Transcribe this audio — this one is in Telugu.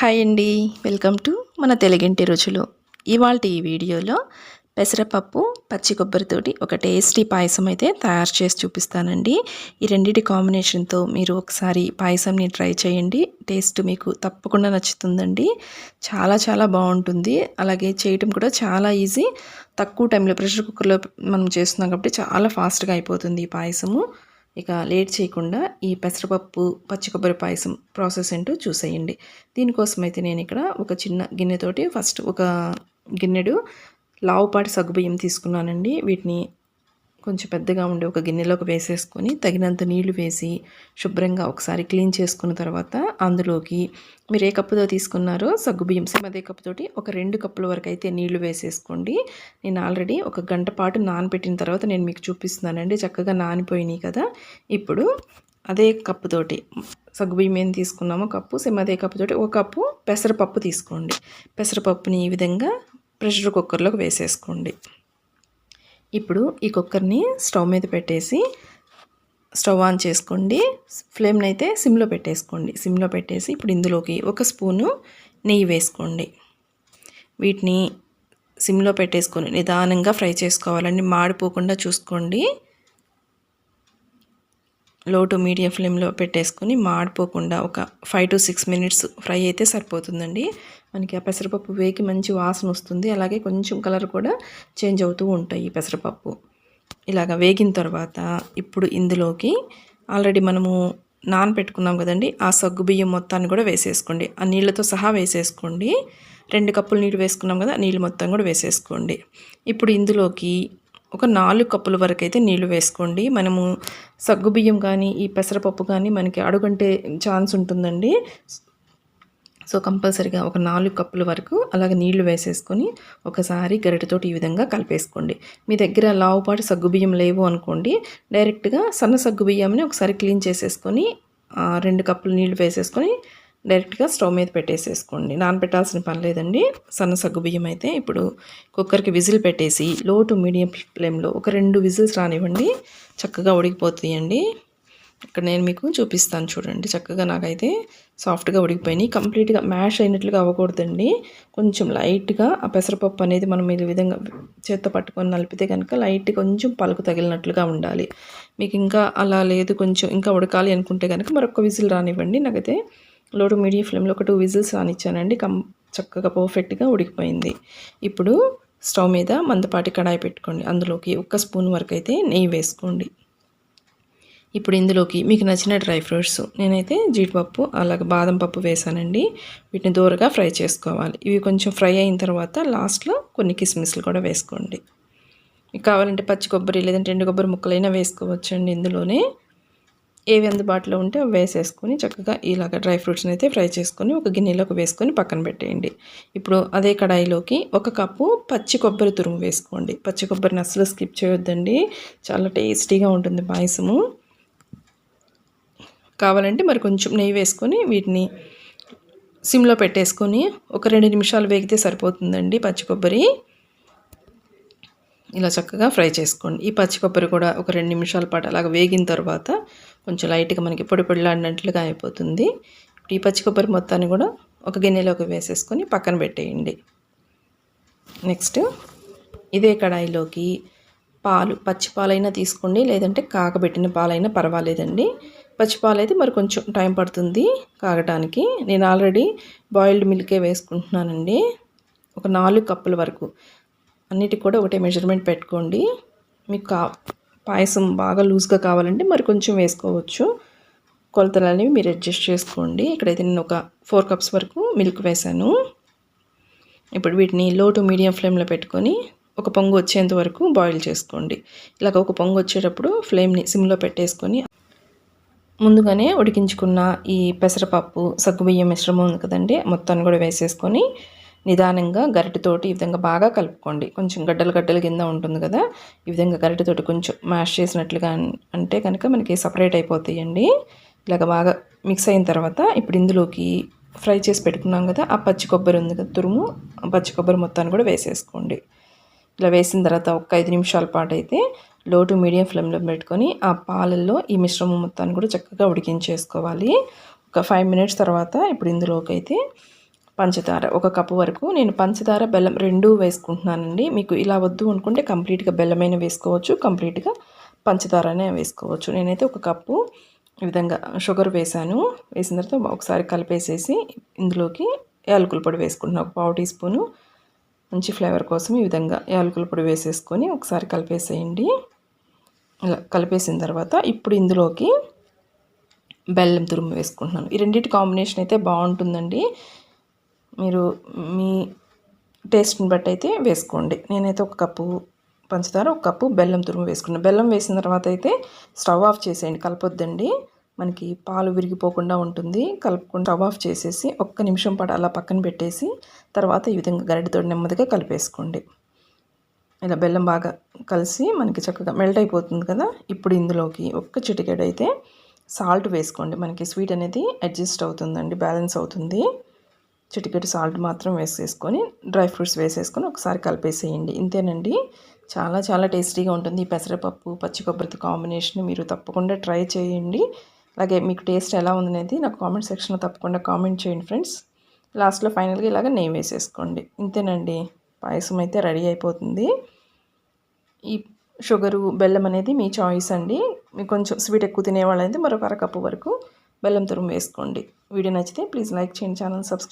హాయ్ అండి. వెల్కమ్ టు మన తెలుగింటి రుచులు. ఇవాళ ఈ వీడియోలో పెసరపప్పు పచ్చి కొబ్బరితోటి ఒక టేస్టీ పాయసం అయితే తయారు చేసి చూపిస్తానండి. ఈ రెండింటి కాంబినేషన్తో మీరు ఒకసారి పాయసంని ట్రై చేయండి. టేస్ట్ మీకు తప్పకుండా నచ్చుతుందండి. చాలా చాలా బాగుంటుంది. అలాగే చేయటం కూడా చాలా ఈజీ. తక్కువ టైంలో ప్రెషర్ కుక్కర్లో మనం చేస్తున్నాం కాబట్టి చాలా ఫాస్ట్గా అయిపోతుంది ఈ పాయసము. ఇక లేట్ చేయకుండా ఈ పెసరపప్పు పచ్చి కొబ్బరి పాయసం ప్రాసెస్ ఏంటో చూసేయండి. దీనికోసం అయితే నేను ఇక్కడ ఒక చిన్న గిన్నెతోటి ఫస్ట్ ఒక గిన్నెడు లావుపాటి సగ్గుబియ్యం తీసుకున్నానండి. వీటిని కొంచెం పెద్దగా ఉండే ఒక గిన్నెలోకి వేసేసుకొని తగినంత నీళ్ళు వేసి శుభ్రంగా ఒకసారి క్లీన్ చేసుకున్న తర్వాత అందులోకి మీరు ఏ కప్పుతో తీసుకున్నారో సగ్గుబియ్యం సేమ్ అదే కప్పుతోటి ఒక రెండు కప్పుల వరకు అయితే నీళ్ళు వేసేసుకోండి. నేను ఆల్రెడీ ఒక గంట పాటు నానబెట్టిన తర్వాత నేను మీకు చూపిస్తున్నానండి. చక్కగా నానిపోయినాయి కదా. ఇప్పుడు అదే కప్పుతోటి సగ్గుబియ్యం ఏం తీసుకున్నామో కప్పు సేమ్ అదే కప్పుతోటి ఒక కప్పు పెసరపప్పు తీసుకోండి. పెసరపప్పుని ఈ విధంగా ప్రెషర్ కుక్కర్లోకి వేసేసుకోండి. ఇప్పుడు ఈ కుక్కర్ని స్టవ్ మీద పెట్టేసి స్టవ్ ఆన్ చేసుకోండి. ఫ్లేమ్ని అయితే సిమ్లో పెట్టేసుకోండి. సిమ్లో పెట్టేసి ఇప్పుడు ఇందులోకి ఒక స్పూను నెయ్యి వేసుకోండి. వీటిని సిమ్లో పెట్టేసుకొని నిదానంగా ఫ్రై చేసుకోవాలండి. మాడిపోకుండా చూసుకోండి. లో టు మీడియం ఫ్లేమ్లో పెట్టేసుకొని మాడిపోకుండా ఒక five to six minutes fry అయితే సరిపోతుందండి. మనకి ఆ పెసరపప్పు వేకి మంచి వాసన వస్తుంది. అలాగే కొంచెం కలర్ కూడా చేంజ్ అవుతూ ఉంటాయి ఈ పెసరపప్పు. ఇలాగ వేగిన తర్వాత ఇప్పుడు ఇందులోకి ఆల్రెడీ మనము నానబెట్టుకున్నాం కదండి. ఆ సగ్గు బియ్యం మొత్తాన్ని కూడా వేసేసుకోండి. ఆ నీళ్ళతో సహా వేసేసుకోండి. రెండు కప్పులు నీళ్ళు వేసుకున్నాం కదా నీళ్ళు మొత్తం కూడా వేసేసుకోండి. ఇప్పుడు ఇందులోకి ఒక నాలుగు కప్పుల వరకు అయితే నీళ్ళు వేసుకోండి. మనము సగ్గుబియ్యం కానీ ఈ పెసరపప్పు కానీ మనకి అడుగంటే ఛాన్స్ ఉంటుందండి. సో కంపల్సరీగా ఒక నాలుగు కప్పుల వరకు అలాగే నీళ్ళు వేసేసుకొని ఒకసారి గరిటతోటి ఈ విధంగా కలిపేసుకోండి. మీ దగ్గర లావుపాటి సగ్గుబియ్యం లేవు అనుకోండి. డైరెక్ట్గా సన్న సగ్గుబియ్యంని ఒకసారి క్లీన్ చేసేసుకొని రెండు కప్పులు నీళ్ళు వేసేసుకొని డైరెక్ట్గా స్టవ్ మీద పెట్టేసేసుకోండి. నానబెట్టాల్సిన పని లేదండి. సన్న సగ్గు బియ్యం అయితే ఇప్పుడు కుక్కర్కి విజిల్ పెట్టేసి లో టు మీడియం ఫ్లేమ్లో ఒక రెండు విజిల్స్ రానివ్వండి. చక్కగా ఉడికిపోతాయండి. ఇక్కడ నేను మీకు చూపిస్తాను చూడండి. చక్కగా నాకైతే సాఫ్ట్గా ఉడికిపోయినాయి. కంప్లీట్గా మ్యాష్ అయినట్లుగా అవ్వకూడదండి. కొంచెం లైట్గా ఆ పెసరపప్పు అనేది మనం ఈ విధంగా చేత్తో పట్టుకొని నలిపితే కనుక లైట్ కొంచెం పలుకు తగిలినట్లుగా ఉండాలి. మీకు ఇంకా అలా లేదు కొంచెం ఇంకా ఉడకాలి అనుకుంటే కనుక మరొక విజిల్ రానివ్వండి. నాకైతే లో టు మీడియం ఫ్లేమ్లో ఒక టూ విజిల్స్ రానిచ్చానండి. కం చక్కగా పర్ఫెక్ట్గా ఉడికిపోయింది. ఇప్పుడు స్టవ్ మీద మందపాటి కడాయి పెట్టుకోండి. అందులోకి ఒక్క స్పూన్ వరకు అయితే నెయ్యి వేసుకోండి. ఇప్పుడు ఇందులోకి మీకు నచ్చిన డ్రై ఫ్రూట్స్ నేనైతే జీడిపప్పు అలాగే బాదం పప్పు వేసానండి. వీటిని దూరగా ఫ్రై చేసుకోవాలి. ఇవి కొంచెం ఫ్రై అయిన తర్వాత లాస్ట్లో కొన్ని కిస్మిస్లు కూడా వేసుకోండి. మీకు కావాలంటే పచ్చి కొబ్బరి లేదంటే ఎండు కొబ్బరి ముక్కలైనా వేసుకోవచ్చండి ఇందులోనే. ఏవి అందుబాటులో ఉంటే అవి వేసేసుకొని చక్కగా ఇలాగ డ్రై ఫ్రూట్స్ని అయితే ఫ్రై చేసుకొని ఒక గిన్నెలోకి వేసుకొని పక్కన పెట్టేయండి. ఇప్పుడు అదే కడాయిలోకి ఒక కప్పు పచ్చి కొబ్బరి తురుము వేసుకోండి. పచ్చి కొబ్బరిని అస్సలు స్కిప్ చేయొద్దండి. చాలా టేస్టీగా ఉంటుంది పాయసము. కావాలంటే మరి కొంచెం నెయ్యి వేసుకొని వీటిని సిమ్లో పెట్టేసుకొని ఒక రెండు నిమిషాలు వేగితే సరిపోతుందండి పచ్చి కొబ్బరి. ఇలా చక్కగా ఫ్రై చేసుకోండి. ఈ పచ్చి కొబ్బరి కూడా ఒక రెండు నిమిషాల పాటు అలాగ వేగిన తర్వాత కొంచెం లైట్గా మనకి పొడి పొడిలాడినట్లుగా అయిపోతుంది. ఈ పచ్చి కొబ్బరి మొత్తాన్ని కూడా ఒక గిన్నెలోకి వేసేసుకొని పక్కన పెట్టేయండి. నెక్స్ట్ ఇదే కడాయిలోకి పాలు పచ్చి పాలైనా తీసుకోండి. లేదంటే కాకబెట్టిన పాలైనా పర్వాలేదండి. పచ్చి పాలు అయితే మరి కొంచెం టైం పడుతుంది కాగటానికి. నేను ఆల్రెడీ బాయిల్డ్ మిల్కే వేసుకుంటున్నానండి. ఒక నాలుగు కప్పుల వరకు. అన్నిటికి కూడా ఒకటే మెజర్మెంట్ పెట్టుకోండి. మీకు కా పాయసం బాగా లూజ్గా కావాలంటే మరి కొంచెం వేసుకోవచ్చు. కొలతలు అనేవి మీరు అడ్జస్ట్ చేసుకోండి. ఇక్కడైతే నేను ఒక ఫోర్ కప్స్ వరకు మిల్క్ వేసాను. ఇప్పుడు వీటిని లో టు మీడియం ఫ్లేమ్లో పెట్టుకొని ఒక పొంగు వచ్చేంత వరకు బాయిల్ చేసుకోండి. ఇలాగ ఒక పొంగు వచ్చేటప్పుడు ఫ్లేమ్ని సిమ్లో పెట్టేసుకొని ముందుగానే ఉడికించుకున్న ఈ పెసరపప్పు సగ్గుబియ్యం మిశ్రమం ఉంది కదండి మొత్తాన్ని కూడా వేసేసుకొని నిదానంగా గరిటెతోటి ఈ విధంగా బాగా కలుపుకోండి. కొంచెం గడ్డలు గడ్డలు కింద ఉంటుంది కదా ఈ విధంగా గరిటెతోటి కొంచెం మ్యాష్ చేసినట్లుగా అంటే కనుక మనకి సపరేట్ అయిపోతాయండి. ఇలాగ బాగా మిక్స్ అయిన తర్వాత ఇప్పుడు ఇందులోకి ఫ్రై చేసి పెట్టుకున్నాం కదా ఆ పచ్చి కొబ్బరి ఉంది కదా తురుము పచ్చి కొబ్బరి మొత్తాన్ని కూడా వేసేసుకోండి. ఇలా వేసిన తర్వాత ఒక ఐదు నిమిషాల పాటు అయితే లో టు మీడియం ఫ్లేమ్లో పెట్టుకొని ఆ పాలల్లో ఈ మిశ్రమం మొత్తాన్ని కూడా చక్కగా ఉడికించేసుకోవాలి. ఒక ఫైవ్ మినిట్స్ తర్వాత ఇప్పుడు ఇందులోకి అయితే పంచదార ఒక కప్పు వరకు. నేను పంచదార బెల్లం రెండూ వేసుకుంటున్నానండి. మీకు ఇలా వద్దు అనుకుంటే కంప్లీట్గా బెల్లమైన వేసుకోవచ్చు కంప్లీట్గా పంచదారనే వేసుకోవచ్చు. నేనైతే ఒక కప్పు ఈ విధంగా షుగర్ వేసాను. వేసిన తర్వాత ఒకసారి కలిపేసేసి ఇందులోకి యాలకుల పొడి వేసుకుంటున్నాను ఒక పావు టీ స్పూను మంచి ఫ్లేవర్ కోసం ఈ విధంగా యాలకుల పొడి వేసేసుకొని ఒకసారి కలిపేసేయండి. ఇలా కలిపేసిన తర్వాత ఇప్పుడు ఇందులోకి బెల్లం తురుము వేసుకుంటున్నాను. ఈ రెండింటి కాంబినేషన్ అయితే బాగుంటుందండి. మీరు మీ టేస్ట్ని బట్టి అయితే వేసుకోండి. నేనైతే ఒక కప్పు పంచదార ఒక కప్పు బెల్లం తురుము వేసుకున్నాను బెల్లం వేసిన తర్వాత అయితే స్టవ్ ఆఫ్ చేసేయండి. కలపొద్దండి. మనకి పాలు విరిగిపోకుండా ఉంటుంది. కలుపుకొని స్టవ్ ఆఫ్ చేసేసి ఒక్క నిమిషం పాటు అలా పక్కన పెట్టేసి తర్వాత ఈ విధంగా గరిటెతో నెమ్మదిగా కలిపేసుకోండి. ఇలా బెల్లం బాగా కలిసి మనకి చక్కగా మెల్ట్ అయిపోతుంది కదా? ఇప్పుడు ఇందులోకి ఒక్క చిటికెడు అయితే సాల్ట్ వేసుకోండి. మనకి స్వీట్ అనేది అడ్జస్ట్ అవుతుందండి. బ్యాలెన్స్ అవుతుంది. చిటికెడు సాల్ట్ మాత్రం వేసేసుకొని డ్రై ఫ్రూట్స్ వేసేసుకొని ఒకసారి కలిపేసేయండి. ఇంతేనండి. చాలా చాలా టేస్టీగా ఉంటుంది ఈ పెసరపప్పు పచ్చి కొబ్బరితో కాంబినేషన్. మీరు తప్పకుండా ట్రై చేయండి. అలాగే మీకు టేస్ట్ ఎలా ఉందనేది నాకు కామెంట్ సెక్షన్లో తప్పకుండా కామెంట్ చేయండి ఫ్రెండ్స్. లాస్ట్లో ఫైనల్గా ఇలాగ నెయ్యి వేసేసుకోండి. ఇంతేనండి. పాయసం అయితే రెడీ అయిపోతుంది. ఈ షుగరు బెల్లం అనేది మీ చాయిస్ అండి. మీకు కొంచెం స్వీట్ ఎక్కువ తినేవాళ్ళైతే మరొక అరకప్పు వరకు బెల్లం తురుము వేసుకోండి. వీడియో నచ్చితే ప్లీజ్ లైక్ చేయండి ఛానల్ సబ్స్క్రైబ్